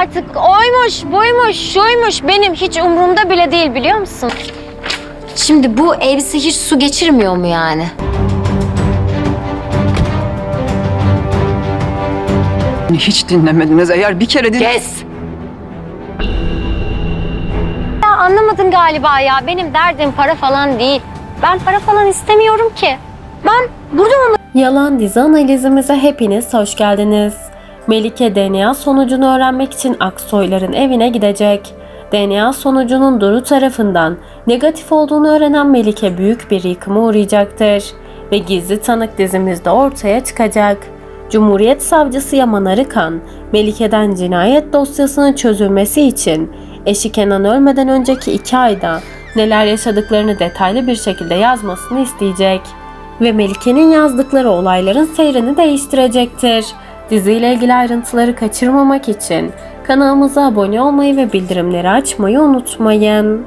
artık. Oymuş, buymuş, şuymuş. Benim hiç umurumda bile değil biliyor musun? Şimdi bu elbise hiç su geçirmiyor mu yani? Hiç dinlemediniz. Eğer bir kere din... Kes! Ya anlamadın galiba ya. Benim derdim para falan değil. Ben para falan istemiyorum ki. Ben burada onu Yalan dizi analizimize hepiniz hoş geldiniz. Melike DNA sonucunu öğrenmek için Aksoyların evine gidecek. DNA sonucunun Duru tarafından negatif olduğunu öğrenen Melike büyük bir yıkıma uğrayacaktır. Ve gizli tanık dizimizde ortaya çıkacak. Cumhuriyet Savcısı Yaman Arıkan, Melike'den cinayet dosyasının çözülmesi için eşi Kenan ölmeden önceki iki ayda neler yaşadıklarını detaylı bir şekilde yazmasını isteyecek ve Melike'nin yazdıkları olayların seyrini değiştirecektir. Diziyle ilgili ayrıntıları kaçırmamak için kanalımıza abone olmayı ve bildirimleri açmayı unutmayın.